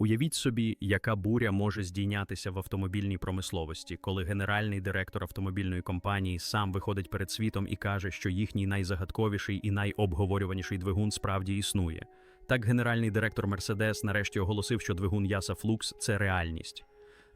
Уявіть собі, яка буря може здійнятися в автомобільній промисловості, коли генеральний директор автомобільної компанії сам виходить перед світом і каже, що їхній найзагадковіший і найобговорюваніший двигун справді існує. Так генеральний директор Мерседес нарешті оголосив, що двигун Яса Флукс це реальність.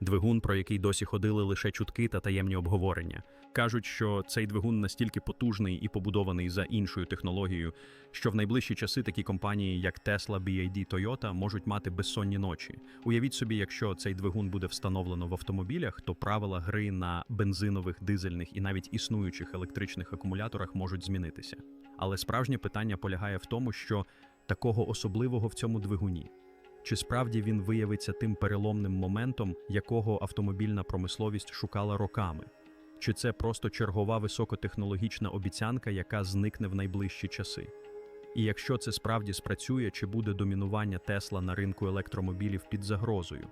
Двигун, про який досі ходили лише чутки та таємні обговорення. Кажуть, що цей двигун настільки потужний і побудований за іншою технологією, що в найближчі часи такі компанії, як Tesla, BYD, Toyota, можуть мати безсонні ночі. Уявіть собі, якщо цей двигун буде встановлено в автомобілях, то правила гри на бензинових, дизельних і навіть існуючих електричних акумуляторах можуть змінитися. Але справжнє питання полягає в тому, що такого особливого в цьому двигуні. Чи справді він виявиться тим переломним моментом, якого автомобільна промисловість шукала роками? Чи це просто чергова високотехнологічна обіцянка, яка зникне в найближчі часи? І якщо це справді спрацює, чи буде домінування Тесла на ринку електромобілів під загрозою?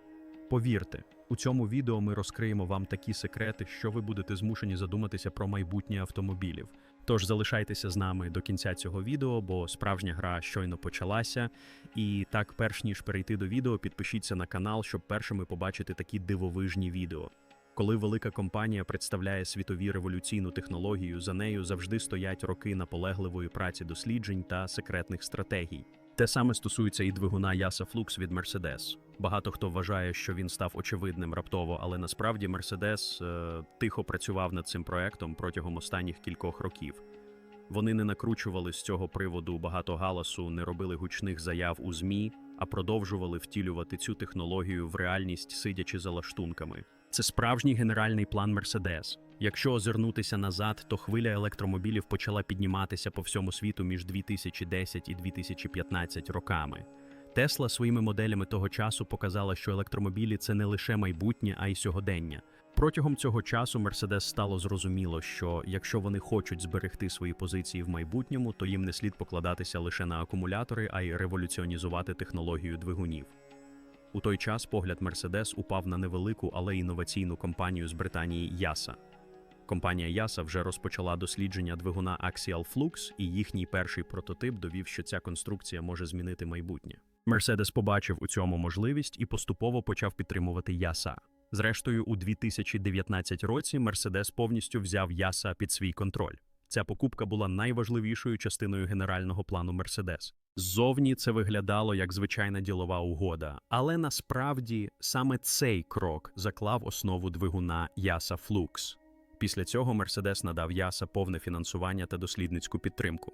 Повірте, у цьому відео ми розкриємо вам такі секрети, що ви будете змушені задуматися про майбутнє автомобілів. Тож залишайтеся з нами до кінця цього відео, бо справжня гра щойно почалася. І так, перш ніж перейти до відео, підпишіться на канал, щоб першими побачити такі дивовижні відео. Коли велика компанія представляє світові революційну технологію, за нею завжди стоять роки наполегливої праці досліджень та секретних стратегій. Те саме стосується і двигуна Яса Флукс від Mercedes. Багато хто вважає, що він став очевидним раптово, але насправді е, тихо працював над цим проектом протягом останніх кількох років. Вони не накручували з цього приводу багато галасу, не робили гучних заяв у ЗМІ, а продовжували втілювати цю технологію в реальність, сидячи за лаштунками. Це справжній генеральний план Mercedes. Якщо озирнутися назад, то хвиля електромобілів почала підніматися по всьому світу між 2010 і 2015 роками. Тесла своїми моделями того часу показала, що електромобілі це не лише майбутнє, а й сьогодення. Протягом цього часу Мерседес стало зрозуміло, що якщо вони хочуть зберегти свої позиції в майбутньому, то їм не слід покладатися лише на акумулятори, а й революціонізувати технологію двигунів. У той час погляд Мерседес упав на невелику, але інноваційну компанію з Британії Яса. Компанія Яса вже розпочала дослідження двигуна Axial Flux, і їхній перший прототип довів, що ця конструкція може змінити майбутнє. Мерседес побачив у цьому можливість і поступово почав підтримувати Яса. Зрештою, у 2019 році Мерседес повністю взяв Яса під свій контроль. Ця покупка була найважливішою частиною генерального плану Мерседес. Ззовні це виглядало як звичайна ділова угода, але насправді саме цей крок заклав основу двигуна Яса Flux. Після цього Мерседес надав Яса повне фінансування та дослідницьку підтримку.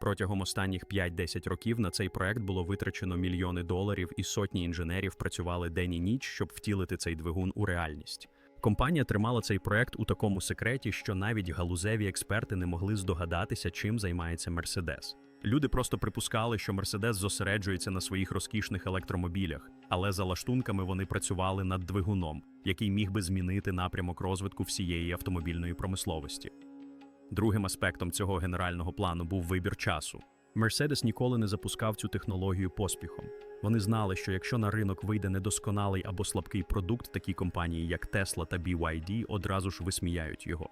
Протягом останніх 5-10 років на цей проект було витрачено мільйони доларів, і сотні інженерів працювали день і ніч, щоб втілити цей двигун у реальність. Компанія тримала цей проект у такому секреті, що навіть галузеві експерти не могли здогадатися, чим займається Мерседес. Люди просто припускали, що Мерседес зосереджується на своїх розкішних електромобілях, але за лаштунками вони працювали над двигуном, який міг би змінити напрямок розвитку всієї автомобільної промисловості. Другим аспектом цього генерального плану був вибір часу. Мерседес ніколи не запускав цю технологію поспіхом. Вони знали, що якщо на ринок вийде недосконалий або слабкий продукт, такі компанії, як Tesla та BYD, одразу ж висміяють його.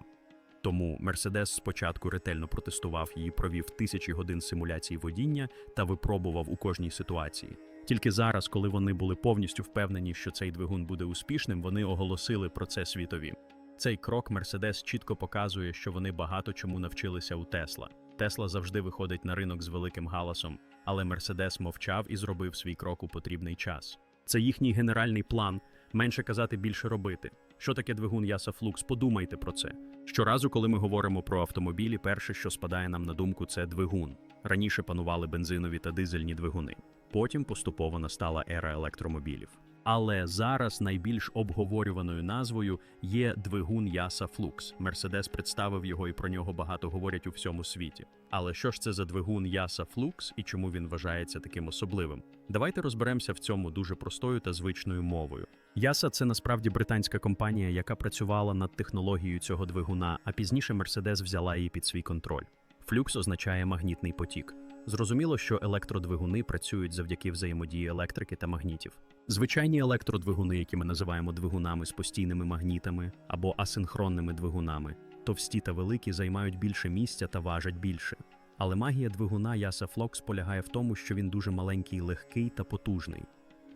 Тому Мерседес спочатку ретельно протестував її, провів тисячі годин симуляцій водіння та випробував у кожній ситуації. Тільки зараз, коли вони були повністю впевнені, що цей двигун буде успішним, вони оголосили про це світові. Цей крок Мерседес чітко показує, що вони багато чому навчилися у Тесла. Тесла завжди виходить на ринок з великим галасом, але Мерседес мовчав і зробив свій крок у потрібний час. Це їхній генеральний план менше казати, більше робити. Що таке двигун Яса Флукс? Подумайте про це. Щоразу, коли ми говоримо про автомобілі, перше, що спадає нам на думку, це двигун. Раніше панували бензинові та дизельні двигуни. Потім поступово настала ера електромобілів. Але зараз найбільш обговорюваною назвою є двигун Яса Флукс. Мерседес представив його і про нього багато говорять у всьому світі. Але що ж це за двигун Яса Флукс і чому він вважається таким особливим? Давайте розберемося в цьому дуже простою та звичною мовою. Яса це насправді британська компанія, яка працювала над технологією цього двигуна, а пізніше Мерседес взяла її під свій контроль. Флюкс означає магнітний потік. Зрозуміло, що електродвигуни працюють завдяки взаємодії електрики та магнітів. Звичайні електродвигуни, які ми називаємо двигунами з постійними магнітами або асинхронними двигунами, товсті та великі займають більше місця та важать більше. Але магія двигуна Яса Флокс полягає в тому, що він дуже маленький, легкий та потужний.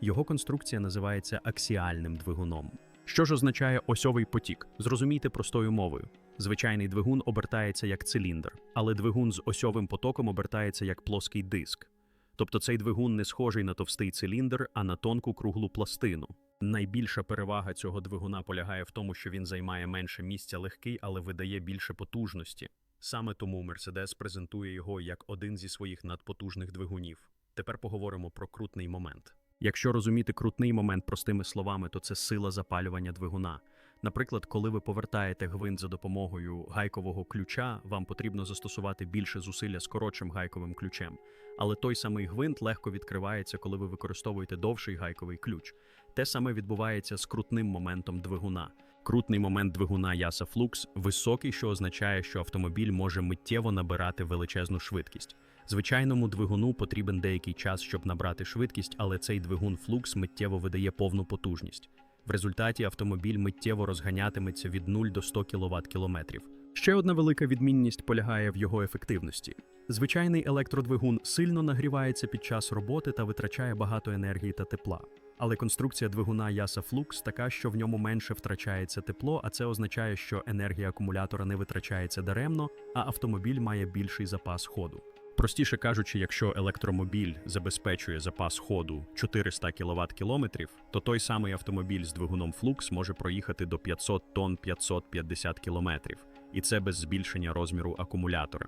Його конструкція називається аксіальним двигуном. Що ж означає осьовий потік? Зрозумійте простою мовою. Звичайний двигун обертається як циліндр, але двигун з осьовим потоком обертається як плоский диск. Тобто цей двигун не схожий на товстий циліндр, а на тонку круглу пластину. Найбільша перевага цього двигуна полягає в тому, що він займає менше місця легкий, але видає більше потужності. Саме тому Mercedes презентує його як один зі своїх надпотужних двигунів. Тепер поговоримо про крутний момент. Якщо розуміти крутний момент простими словами, то це сила запалювання двигуна. Наприклад, коли ви повертаєте гвинт за допомогою гайкового ключа, вам потрібно застосувати більше зусилля з коротшим гайковим ключем. Але той самий гвинт легко відкривається, коли ви використовуєте довший гайковий ключ. Те саме відбувається з крутним моментом двигуна. Крутний момент двигуна Yasa Flux високий, що означає, що автомобіль може миттєво набирати величезну швидкість. Звичайному двигуну потрібен деякий час, щоб набрати швидкість, але цей двигун Flux миттєво видає повну потужність. В результаті автомобіль миттєво розганятиметься від 0 до 100 кВт кілометрів. Ще одна велика відмінність полягає в його ефективності. Звичайний електродвигун сильно нагрівається під час роботи та витрачає багато енергії та тепла. Але конструкція двигуна Yasa Flux така, що в ньому менше втрачається тепло, а це означає, що енергія акумулятора не витрачається даремно, а автомобіль має більший запас ходу. Простіше кажучи, якщо електромобіль забезпечує запас ходу 400 кВт кілометрів, то той самий автомобіль з двигуном Flux може проїхати до 500 тонн 550 кілометрів, і це без збільшення розміру акумулятора.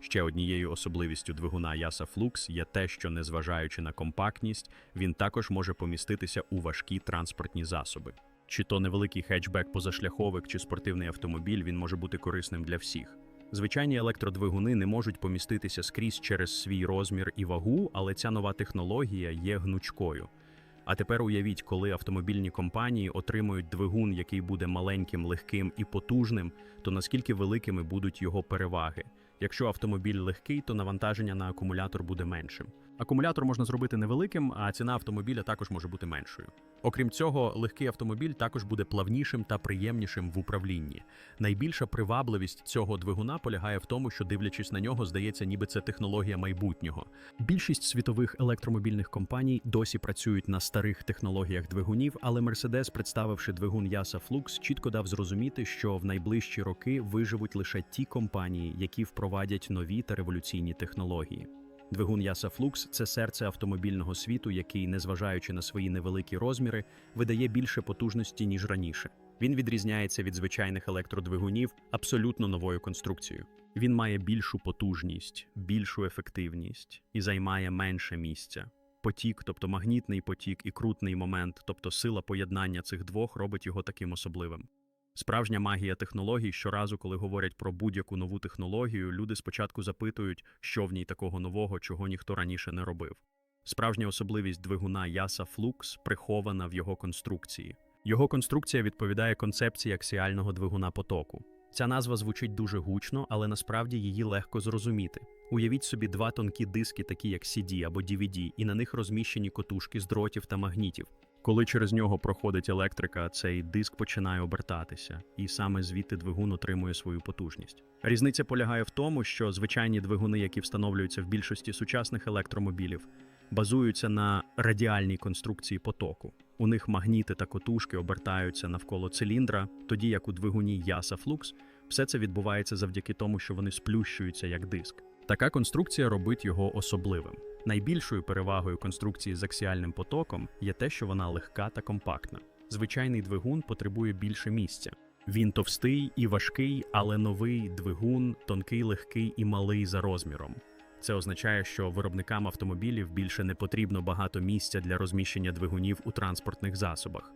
Ще однією особливістю двигуна Yasa Flux є те, що, незважаючи на компактність, він також може поміститися у важкі транспортні засоби. Чи то невеликий хетчбек позашляховик чи спортивний автомобіль, він може бути корисним для всіх. Звичайні електродвигуни не можуть поміститися скрізь через свій розмір і вагу, але ця нова технологія є гнучкою. А тепер уявіть, коли автомобільні компанії отримують двигун, який буде маленьким, легким і потужним, то наскільки великими будуть його переваги. Якщо автомобіль легкий, то навантаження на акумулятор буде меншим. Акумулятор можна зробити невеликим, а ціна автомобіля також може бути меншою. Окрім цього, легкий автомобіль також буде плавнішим та приємнішим в управлінні. Найбільша привабливість цього двигуна полягає в тому, що дивлячись на нього, здається, ніби це технологія майбутнього. Більшість світових електромобільних компаній досі працюють на старих технологіях двигунів, але Mercedes, представивши двигун Yasa Flux, чітко дав зрозуміти, що в найближчі роки виживуть лише ті компанії, які впровадять нові та революційні технології. Двигун Yasa Flux – це серце автомобільного світу, який, незважаючи на свої невеликі розміри, видає більше потужності ніж раніше. Він відрізняється від звичайних електродвигунів абсолютно новою конструкцією. Він має більшу потужність, більшу ефективність і займає менше місця. Потік, тобто магнітний потік, і крутний момент, тобто сила поєднання цих двох, робить його таким особливим. Справжня магія технологій щоразу, коли говорять про будь-яку нову технологію, люди спочатку запитують, що в ній такого нового, чого ніхто раніше не робив. Справжня особливість двигуна Yasa Flux прихована в його конструкції. Його конструкція відповідає концепції аксіального двигуна потоку. Ця назва звучить дуже гучно, але насправді її легко зрозуміти. Уявіть собі два тонкі диски, такі як CD або DVD, і на них розміщені котушки з дротів та магнітів. Коли через нього проходить електрика, цей диск починає обертатися, і саме звідти двигун отримує свою потужність. Різниця полягає в тому, що звичайні двигуни, які встановлюються в більшості сучасних електромобілів, базуються на радіальній конструкції потоку. У них магніти та котушки обертаються навколо циліндра, тоді як у двигуні Yasa Flux все це відбувається завдяки тому, що вони сплющуються як диск. Така конструкція робить його особливим. Найбільшою перевагою конструкції з аксіальним потоком є те, що вона легка та компактна. Звичайний двигун потребує більше місця. Він товстий і важкий, але новий двигун тонкий, легкий і малий за розміром. Це означає, що виробникам автомобілів більше не потрібно багато місця для розміщення двигунів у транспортних засобах.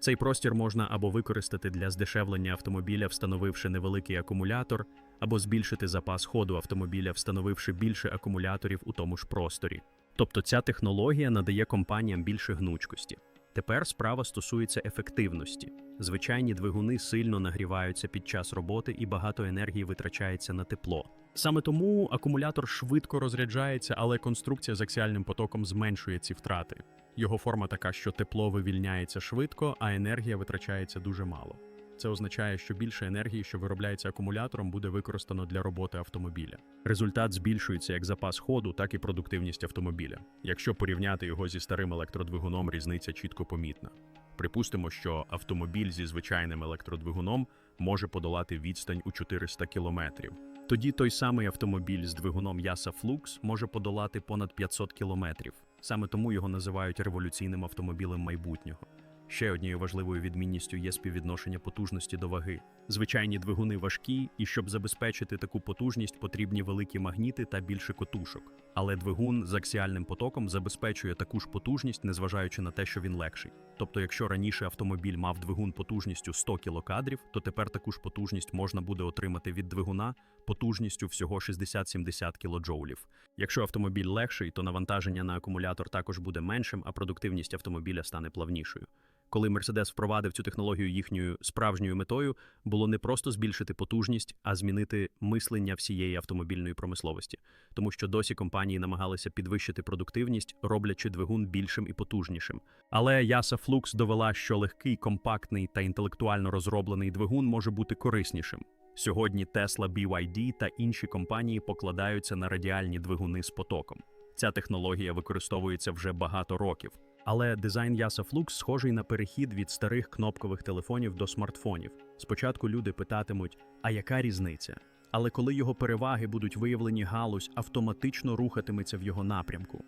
Цей простір можна або використати для здешевлення автомобіля, встановивши невеликий акумулятор, або збільшити запас ходу автомобіля, встановивши більше акумуляторів у тому ж просторі. Тобто ця технологія надає компаніям більше гнучкості. Тепер справа стосується ефективності. Звичайні двигуни сильно нагріваються під час роботи і багато енергії витрачається на тепло. Саме тому акумулятор швидко розряджається, але конструкція з аксіальним потоком зменшує ці втрати. Його форма така, що тепло вивільняється швидко, а енергія витрачається дуже мало. Це означає, що більше енергії, що виробляється акумулятором, буде використано для роботи автомобіля. Результат збільшується як запас ходу, так і продуктивність автомобіля. Якщо порівняти його зі старим електродвигуном, різниця чітко помітна. Припустимо, що автомобіль зі звичайним електродвигуном може подолати відстань у 400 кілометрів. Тоді той самий автомобіль з двигуном Яса Flux може подолати понад 500 кілометрів. Саме тому його називають революційним автомобілем майбутнього. Ще однією важливою відмінністю є співвідношення потужності до ваги. Звичайні двигуни важкі, і щоб забезпечити таку потужність, потрібні великі магніти та більше котушок. Але двигун з аксіальним потоком забезпечує таку ж потужність, незважаючи на те, що він легший. Тобто, якщо раніше автомобіль мав двигун потужністю 100 кілокадрів, то тепер таку ж потужність можна буде отримати від двигуна потужністю всього 60-70 кілоджоулів. Якщо автомобіль легший, то навантаження на акумулятор також буде меншим, а продуктивність автомобіля стане плавнішою. Коли Мерседес впровадив цю технологію їхньою справжньою метою, було не просто збільшити потужність, а змінити мислення всієї автомобільної промисловості, тому що досі компанії намагалися підвищити продуктивність, роблячи двигун більшим і потужнішим. Але Яса Flux довела, що легкий, компактний та інтелектуально розроблений двигун може бути кориснішим. Сьогодні Tesla, BYD та інші компанії покладаються на радіальні двигуни з потоком. Ця технологія використовується вже багато років. Але дизайн Яса Flux схожий на перехід від старих кнопкових телефонів до смартфонів. Спочатку люди питатимуть, а яка різниця? Але коли його переваги будуть виявлені, галузь автоматично рухатиметься в його напрямку.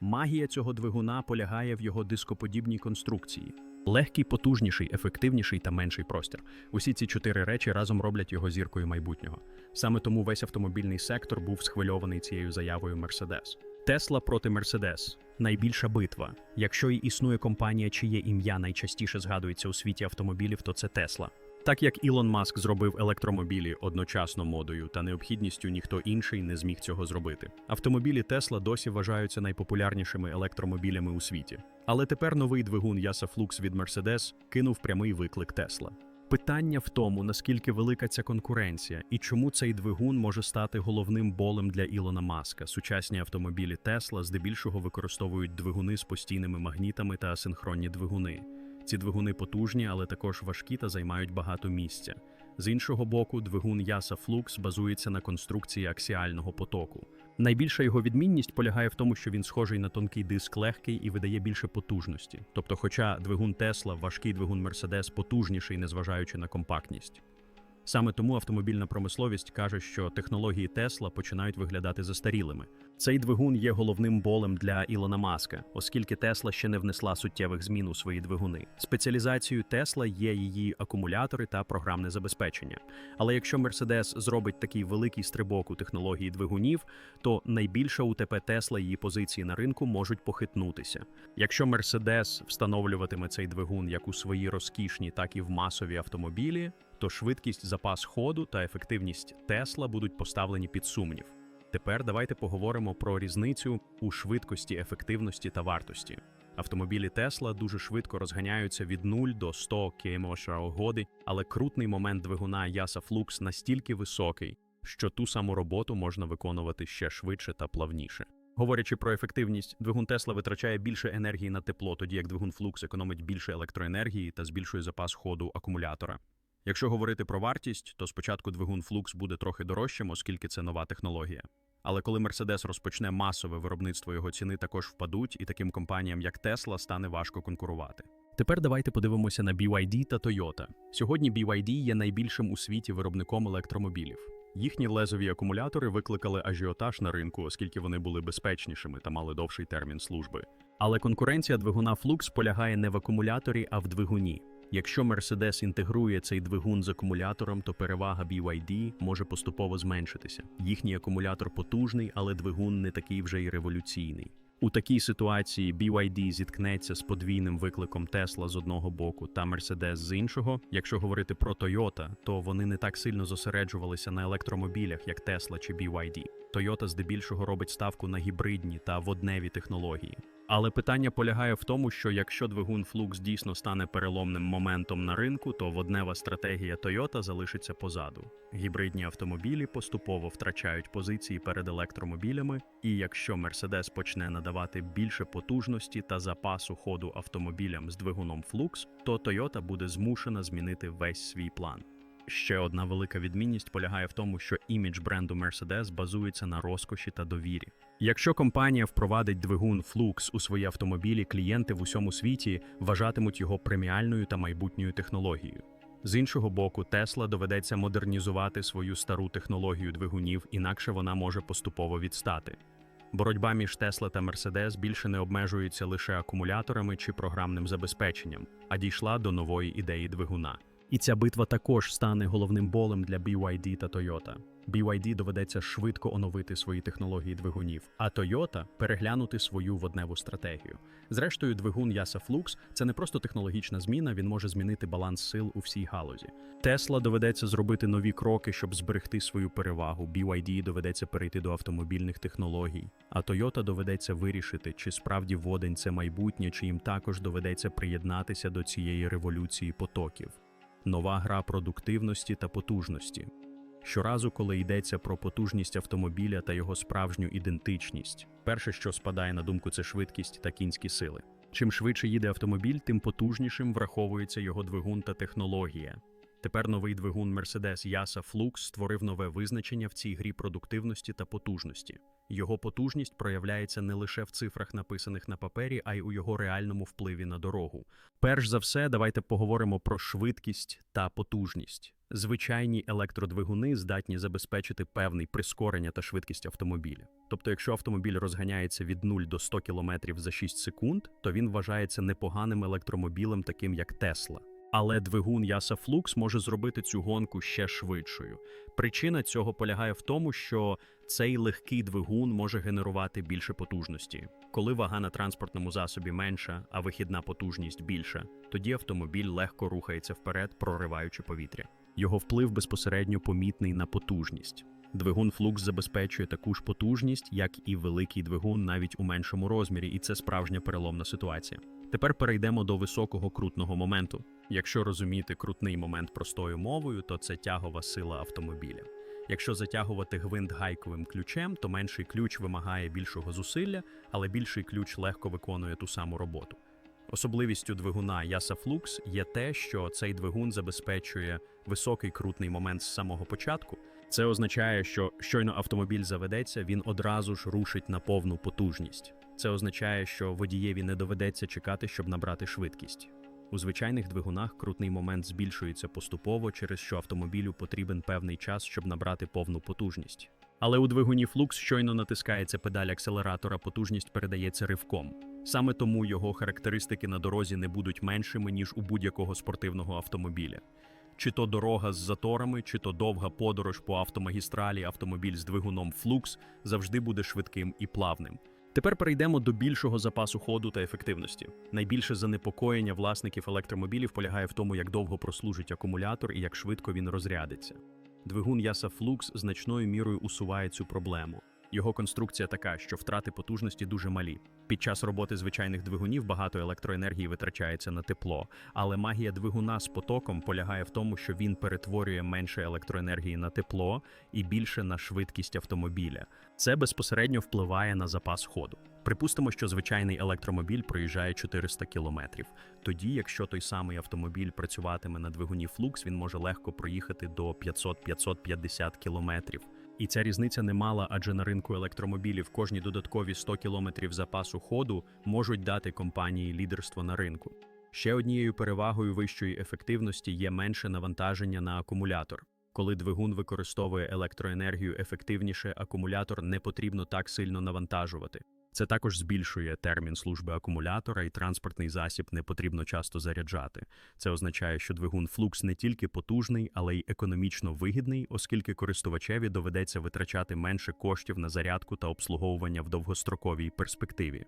Магія цього двигуна полягає в його дископодібній конструкції. Легкий, потужніший, ефективніший та менший простір. Усі ці чотири речі разом роблять його зіркою майбутнього. Саме тому весь автомобільний сектор був схвильований цією заявою Мерседес. Тесла проти Мерседес найбільша битва. Якщо і існує компанія, чиє ім'я найчастіше згадується у світі автомобілів, то це Тесла. Так як Ілон Маск зробив електромобілі одночасно модою та необхідністю, ніхто інший не зміг цього зробити. Автомобілі Тесла досі вважаються найпопулярнішими електромобілями у світі. Але тепер новий двигун Яса Flux від Mercedes кинув прямий виклик Тесла. Питання в тому, наскільки велика ця конкуренція і чому цей двигун може стати головним болем для Ілона Маска. Сучасні автомобілі Тесла здебільшого використовують двигуни з постійними магнітами та асинхронні двигуни. Ці двигуни потужні, але також важкі та займають багато місця. З іншого боку, двигун Яса Flux базується на конструкції аксіального потоку. Найбільша його відмінність полягає в тому, що він схожий на тонкий диск легкий і видає більше потужності. Тобто, хоча двигун Тесла, важкий двигун Мерседес потужніший, незважаючи на компактність. Саме тому автомобільна промисловість каже, що технології Тесла починають виглядати застарілими. Цей двигун є головним болем для Ілона Маска, оскільки Тесла ще не внесла суттєвих змін у свої двигуни. Спеціалізацією Тесла є її акумулятори та програмне забезпечення. Але якщо Мерседес зробить такий великий стрибок у технології двигунів, то найбільша УТП Тесла її позиції на ринку можуть похитнутися. Якщо Мерседес встановлюватиме цей двигун як у свої розкішні, так і в масові автомобілі, то швидкість запас ходу та ефективність Тесла будуть поставлені під сумнів. Тепер давайте поговоримо про різницю у швидкості, ефективності та вартості. Автомобілі Тесла дуже швидко розганяються від 0 до 100 км годи, але крутний момент двигуна Яса Flux настільки високий, що ту саму роботу можна виконувати ще швидше та плавніше. Говорячи про ефективність, двигун Тесла витрачає більше енергії на тепло, тоді як двигун Flux економить більше електроенергії та збільшує запас ходу акумулятора. Якщо говорити про вартість, то спочатку двигун Flux буде трохи дорожчим, оскільки це нова технологія. Але коли Mercedes розпочне масове виробництво його ціни також впадуть, і таким компаніям, як Tesla, стане важко конкурувати. Тепер давайте подивимося на BYD та Toyota. Сьогодні BYD є найбільшим у світі виробником електромобілів. Їхні лезові акумулятори викликали ажіотаж на ринку, оскільки вони були безпечнішими та мали довший термін служби. Але конкуренція двигуна Flux полягає не в акумуляторі, а в двигуні. Якщо Mercedes інтегрує цей двигун з акумулятором, то перевага BYD може поступово зменшитися. Їхній акумулятор потужний, але двигун не такий вже й революційний. У такій ситуації BYD зіткнеться з подвійним викликом Tesla з одного боку та Mercedes з іншого. Якщо говорити про Toyota, то вони не так сильно зосереджувалися на електромобілях, як Tesla чи BYD. Toyota здебільшого робить ставку на гібридні та водневі технології. Але питання полягає в тому, що якщо двигун Flux дійсно стане переломним моментом на ринку, то воднева стратегія Toyota залишиться позаду. Гібридні автомобілі поступово втрачають позиції перед електромобілями, і якщо Mercedes почне надавати більше потужності та запасу ходу автомобілям з двигуном Flux, то Toyota буде змушена змінити весь свій план. Ще одна велика відмінність полягає в тому, що імідж бренду Mercedes базується на розкоші та довірі. Якщо компанія впровадить двигун Flux у свої автомобілі, клієнти в усьому світі вважатимуть його преміальною та майбутньою технологією. З іншого боку, Tesla доведеться модернізувати свою стару технологію двигунів, інакше вона може поступово відстати. Боротьба між Tesla та Mercedes більше не обмежується лише акумуляторами чи програмним забезпеченням, а дійшла до нової ідеї двигуна. І ця битва також стане головним болем для BYD та Toyota. BYD доведеться швидко оновити свої технології двигунів, а Toyota переглянути свою водневу стратегію. Зрештою, двигун Yasa Flux – це не просто технологічна зміна, він може змінити баланс сил у всій галузі. Tesla доведеться зробити нові кроки, щоб зберегти свою перевагу. BYD доведеться перейти до автомобільних технологій, а Toyota доведеться вирішити, чи справді водень це майбутнє, чи їм також доведеться приєднатися до цієї революції потоків. Нова гра продуктивності та потужності. Щоразу, коли йдеться про потужність автомобіля та його справжню ідентичність, перше, що спадає на думку, це швидкість та кінські сили. Чим швидше їде автомобіль, тим потужнішим враховується його двигун та технологія. Тепер новий двигун Mercedes Yasa Flux створив нове визначення в цій грі продуктивності та потужності. Його потужність проявляється не лише в цифрах, написаних на папері, а й у його реальному впливі на дорогу. Перш за все, давайте поговоримо про швидкість та потужність. Звичайні електродвигуни здатні забезпечити певний прискорення та швидкість автомобіля. Тобто, якщо автомобіль розганяється від 0 до 100 км за 6 секунд, то він вважається непоганим електромобілем, таким як Тесла. Але двигун Yasa Flux може зробити цю гонку ще швидшою. Причина цього полягає в тому, що цей легкий двигун може генерувати більше потужності. Коли вага на транспортному засобі менша, а вихідна потужність більша, тоді автомобіль легко рухається вперед, прориваючи повітря. Його вплив безпосередньо помітний на потужність. Двигун Flux забезпечує таку ж потужність, як і великий двигун навіть у меншому розмірі, і це справжня переломна ситуація. Тепер перейдемо до високого крутного моменту. Якщо розуміти крутний момент простою мовою, то це тягова сила автомобіля. Якщо затягувати гвинт гайковим ключем, то менший ключ вимагає більшого зусилля, але більший ключ легко виконує ту саму роботу. Особливістю двигуна Yasa є те, що цей двигун забезпечує високий крутний момент з самого початку. Це означає, що щойно автомобіль заведеться, він одразу ж рушить на повну потужність. Це означає, що водієві не доведеться чекати, щоб набрати швидкість. У звичайних двигунах крутний момент збільшується поступово, через що автомобілю потрібен певний час, щоб набрати повну потужність. Але у двигуні Flux щойно натискається педаль акселератора, потужність передається ривком. Саме тому його характеристики на дорозі не будуть меншими, ніж у будь-якого спортивного автомобіля. Чи то дорога з заторами, чи то довга подорож по автомагістралі, автомобіль з двигуном Flux завжди буде швидким і плавним. Тепер перейдемо до більшого запасу ходу та ефективності. Найбільше занепокоєння власників електромобілів полягає в тому, як довго прослужить акумулятор і як швидко він розрядиться. Двигун Yasa Flux значною мірою усуває цю проблему. Його конструкція така, що втрати потужності дуже малі. Під час роботи звичайних двигунів багато електроенергії витрачається на тепло, але магія двигуна з потоком полягає в тому, що він перетворює менше електроенергії на тепло і більше на швидкість автомобіля. Це безпосередньо впливає на запас ходу. Припустимо, що звичайний електромобіль проїжджає 400 кілометрів. Тоді, якщо той самий автомобіль працюватиме на двигуні Flux, він може легко проїхати до 500-550 кілометрів. І ця різниця немала, адже на ринку електромобілів кожні додаткові 100 кілометрів запасу ходу можуть дати компанії лідерство на ринку. Ще однією перевагою вищої ефективності є менше навантаження на акумулятор. Коли двигун використовує електроенергію ефективніше, акумулятор не потрібно так сильно навантажувати. Це також збільшує термін служби акумулятора, і транспортний засіб не потрібно часто заряджати. Це означає, що двигун Flux не тільки потужний, але й економічно вигідний, оскільки користувачеві доведеться витрачати менше коштів на зарядку та обслуговування в довгостроковій перспективі.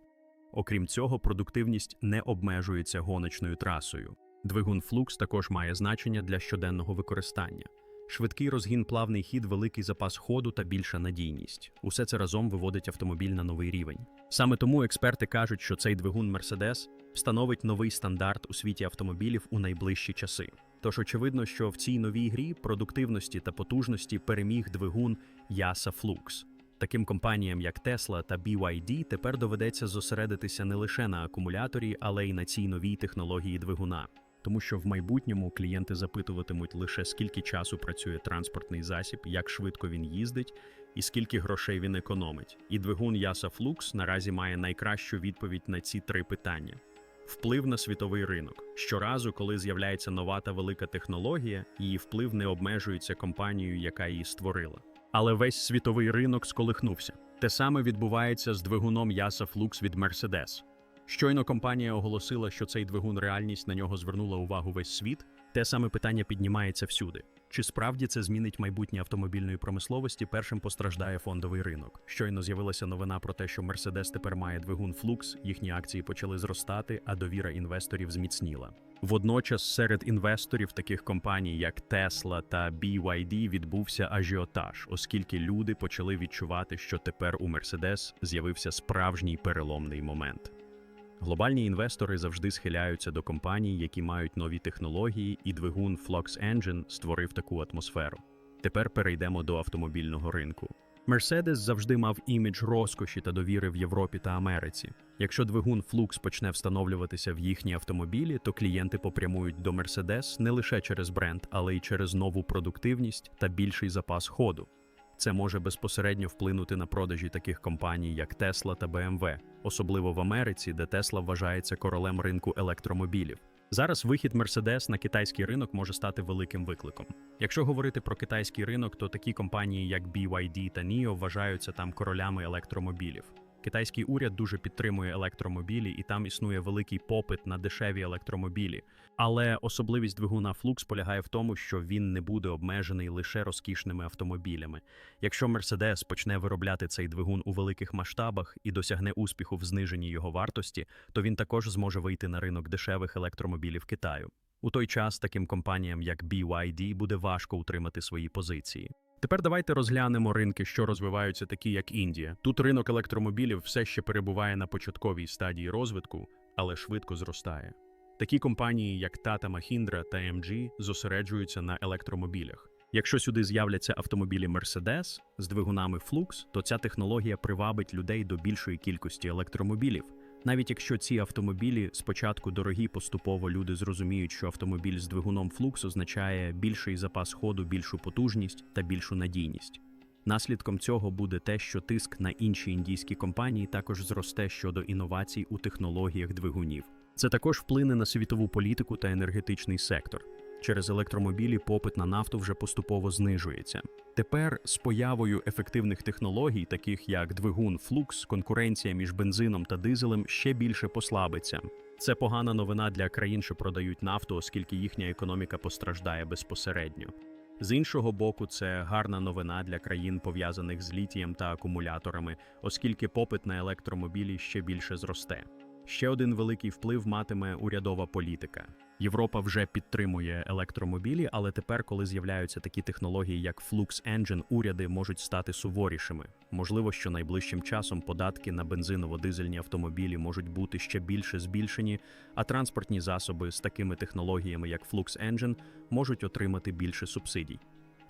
Окрім цього, продуктивність не обмежується гоночною трасою. Двигун Flux також має значення для щоденного використання. Швидкий розгін, плавний хід, великий запас ходу та більша надійність. Усе це разом виводить автомобіль на новий рівень. Саме тому експерти кажуть, що цей двигун Mercedes встановить новий стандарт у світі автомобілів у найближчі часи. Тож очевидно, що в цій новій грі продуктивності та потужності переміг двигун Yasa Flux. Таким компаніям, як Tesla та BYD, тепер доведеться зосередитися не лише на акумуляторі, але й на цій новій технології двигуна. Тому що в майбутньому клієнти запитуватимуть лише скільки часу працює транспортний засіб, як швидко він їздить і скільки грошей він економить. І двигун Yasa Flux наразі має найкращу відповідь на ці три питання. Вплив на світовий ринок. Щоразу, коли з'являється нова та велика технологія, її вплив не обмежується компанією, яка її створила. Але весь світовий ринок сколихнувся. Те саме відбувається з двигуном Yasa Flux від Mercedes. Щойно компанія оголосила, що цей двигун реальність на нього звернула увагу весь світ. Те саме питання піднімається всюди. Чи справді це змінить майбутнє автомобільної промисловості? Першим постраждає фондовий ринок. Щойно з'явилася новина про те, що Mercedes тепер має двигун Flux, їхні акції почали зростати, а довіра інвесторів зміцніла. Водночас серед інвесторів таких компаній, як Tesla та BYD, відбувся ажіотаж, оскільки люди почали відчувати, що тепер у Mercedes з'явився справжній переломний момент. Глобальні інвестори завжди схиляються до компаній, які мають нові технології, і двигун Flux Engine створив таку атмосферу. Тепер перейдемо до автомобільного ринку. Mercedes завжди мав імідж розкоші та довіри в Європі та Америці. Якщо двигун Flux почне встановлюватися в їхні автомобілі, то клієнти попрямують до Mercedes не лише через бренд, але й через нову продуктивність та більший запас ходу. Це може безпосередньо вплинути на продажі таких компаній, як Tesla та BMW, особливо в Америці, де Tesla вважається королем ринку електромобілів. Зараз вихід Mercedes на китайський ринок може стати великим викликом. Якщо говорити про китайський ринок, то такі компанії, як BYD та NIO, вважаються там королями електромобілів. Китайський уряд дуже підтримує електромобілі, і там існує великий попит на дешеві електромобілі. Але особливість двигуна Flux полягає в тому, що він не буде обмежений лише розкішними автомобілями. Якщо Mercedes почне виробляти цей двигун у великих масштабах і досягне успіху в зниженні його вартості, то він також зможе вийти на ринок дешевих електромобілів Китаю. У той час таким компаніям, як BYD, буде важко утримати свої позиції. Тепер давайте розглянемо ринки, що розвиваються, такі як Індія. Тут ринок електромобілів все ще перебуває на початковій стадії розвитку, але швидко зростає. Такі компанії, як Tata Mahindra та MG, зосереджуються на електромобілях. Якщо сюди з'являться автомобілі Mercedes з двигунами Flux, то ця технологія привабить людей до більшої кількості електромобілів. Навіть якщо ці автомобілі спочатку дорогі, поступово люди зрозуміють, що автомобіль з двигуном Flux означає більший запас ходу, більшу потужність та більшу надійність. Наслідком цього буде те, що тиск на інші індійські компанії також зросте щодо інновацій у технологіях двигунів. Це також вплине на світову політику та енергетичний сектор. Через електромобілі попит на нафту вже поступово знижується. Тепер з появою ефективних технологій, таких як двигун Flux, конкуренція між бензином та дизелем ще більше послабиться. Це погана новина для країн, що продають нафту, оскільки їхня економіка постраждає безпосередньо. З іншого боку, це гарна новина для країн, пов'язаних з літієм та акумуляторами, оскільки попит на електромобілі ще більше зросте. Ще один великий вплив матиме урядова політика. Європа вже підтримує електромобілі, але тепер, коли з'являються такі технології, як Flux Engine, уряди можуть стати суворішими. Можливо, що найближчим часом податки на бензиново-дизельні автомобілі можуть бути ще більше збільшені, а транспортні засоби з такими технологіями, як Flux Engine, можуть отримати більше субсидій.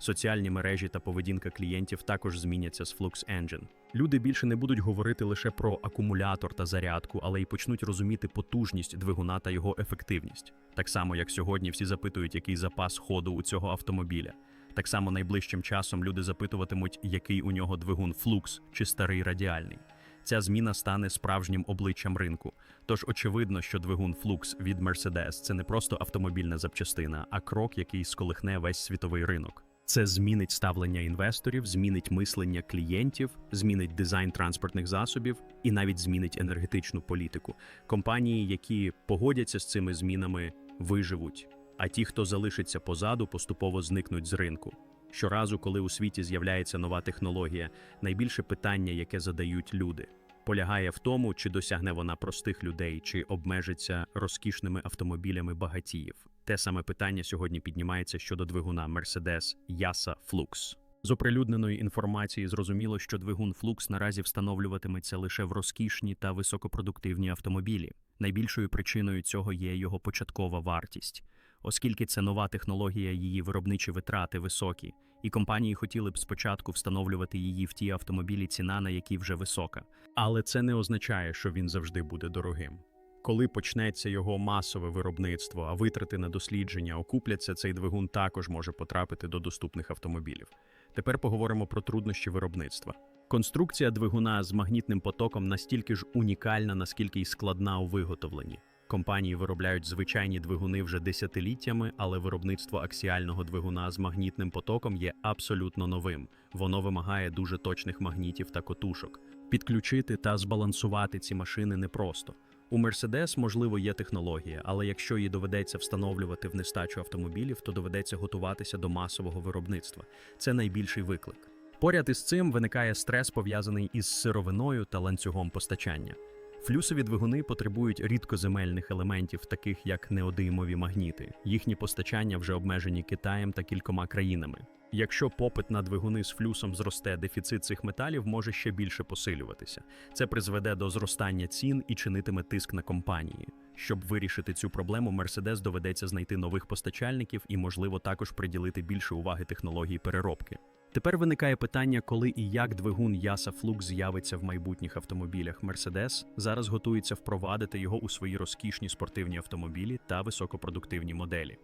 Соціальні мережі та поведінка клієнтів також зміняться з Flux Engine. Люди більше не будуть говорити лише про акумулятор та зарядку, але й почнуть розуміти потужність двигуна та його ефективність. Так само, як сьогодні всі запитують, який запас ходу у цього автомобіля. Так само найближчим часом люди запитуватимуть, який у нього двигун Flux чи старий радіальний. Ця зміна стане справжнім обличчям ринку. Тож очевидно, що двигун Flux від Mercedes – це не просто автомобільна запчастина, а крок, який сколихне весь світовий ринок. Це змінить ставлення інвесторів, змінить мислення клієнтів, змінить дизайн транспортних засобів і навіть змінить енергетичну політику. Компанії, які погодяться з цими змінами, виживуть. А ті, хто залишиться позаду, поступово зникнуть з ринку. Щоразу, коли у світі з'являється нова технологія, найбільше питання, яке задають люди, полягає в тому, чи досягне вона простих людей, чи обмежиться розкішними автомобілями багатіїв. Те саме питання сьогодні піднімається щодо двигуна Mercedes Yasa Flux. З оприлюдненої інформації зрозуміло, що двигун Flux наразі встановлюватиметься лише в розкішні та високопродуктивні автомобілі. Найбільшою причиною цього є його початкова вартість, оскільки це нова технологія, її виробничі витрати високі, і компанії хотіли б спочатку встановлювати її в ті автомобілі, ціна на які вже висока. Але це не означає, що він завжди буде дорогим. Коли почнеться його масове виробництво, а витрати на дослідження окупляться, цей двигун також може потрапити до доступних автомобілів. Тепер поговоримо про труднощі виробництва. Конструкція двигуна з магнітним потоком настільки ж унікальна, наскільки й складна у виготовленні. Компанії виробляють звичайні двигуни вже десятиліттями, але виробництво аксіального двигуна з магнітним потоком є абсолютно новим. Воно вимагає дуже точних магнітів та котушок. Підключити та збалансувати ці машини непросто. У Mercedes, можливо, є технологія, але якщо її доведеться встановлювати в нестачу автомобілів, то доведеться готуватися до масового виробництва. Це найбільший виклик. Поряд із цим виникає стрес, пов'язаний із сировиною та ланцюгом постачання. Флюсові двигуни потребують рідкоземельних елементів, таких як неодимові магніти. Їхні постачання вже обмежені Китаєм та кількома країнами. Якщо попит на двигуни з флюсом зросте, дефіцит цих металів може ще більше посилюватися. Це призведе до зростання цін і чинитиме тиск на компанії. Щоб вирішити цю проблему, Mercedes доведеться знайти нових постачальників і, можливо, також приділити більше уваги технології переробки. Тепер виникає питання, коли і як двигун Yasa Flux з'явиться в майбутніх автомобілях. Mercedes зараз готується впровадити його у свої розкішні спортивні автомобілі та високопродуктивні моделі.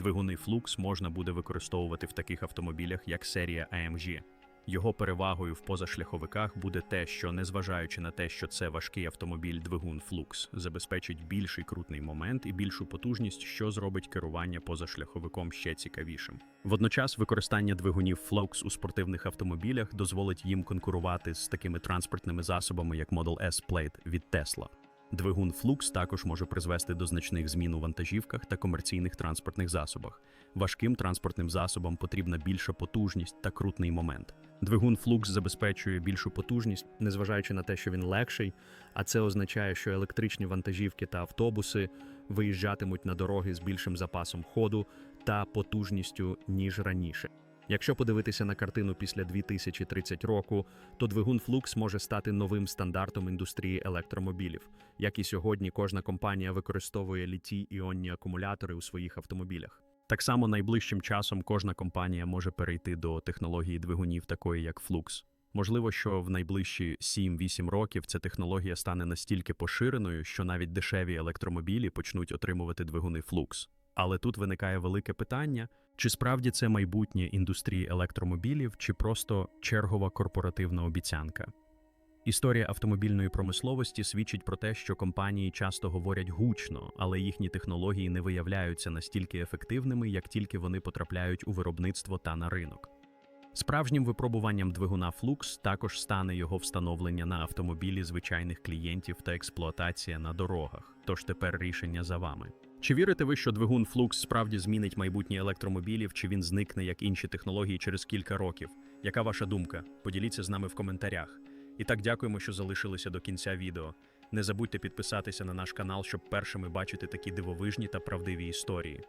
Двигуни Flux можна буде використовувати в таких автомобілях, як серія AMG. Його перевагою в позашляховиках буде те, що, незважаючи на те, що це важкий автомобіль двигун Flux, забезпечить більший крутний момент і більшу потужність, що зробить керування позашляховиком ще цікавішим. Водночас, використання двигунів Flux у спортивних автомобілях дозволить їм конкурувати з такими транспортними засобами, як Model S Plaid від Tesla. Двигун Flux також може призвести до значних змін у вантажівках та комерційних транспортних засобах. Важким транспортним засобам потрібна більша потужність та крутний момент. Двигун Flux забезпечує більшу потужність, незважаючи на те, що він легший, а це означає, що електричні вантажівки та автобуси виїжджатимуть на дороги з більшим запасом ходу та потужністю ніж раніше. Якщо подивитися на картину після 2030 року, то двигун Flux може стати новим стандартом індустрії електромобілів. Як і сьогодні, кожна компанія використовує літій іонні акумулятори у своїх автомобілях. Так само найближчим часом кожна компанія може перейти до технології двигунів, такої як Flux. Можливо, що в найближчі 7-8 років ця технологія стане настільки поширеною, що навіть дешеві електромобілі почнуть отримувати двигуни Flux. Але тут виникає велике питання: чи справді це майбутнє індустрії електромобілів, чи просто чергова корпоративна обіцянка? Історія автомобільної промисловості свідчить про те, що компанії часто говорять гучно, але їхні технології не виявляються настільки ефективними, як тільки вони потрапляють у виробництво та на ринок. Справжнім випробуванням двигуна Flux також стане його встановлення на автомобілі звичайних клієнтів та експлуатація на дорогах. Тож тепер рішення за вами. Чи вірите ви, що двигун Flux справді змінить майбутнє електромобілів, чи він зникне як інші технології через кілька років? Яка ваша думка? Поділіться з нами в коментарях. І так дякуємо, що залишилися до кінця відео. Не забудьте підписатися на наш канал, щоб першими бачити такі дивовижні та правдиві історії.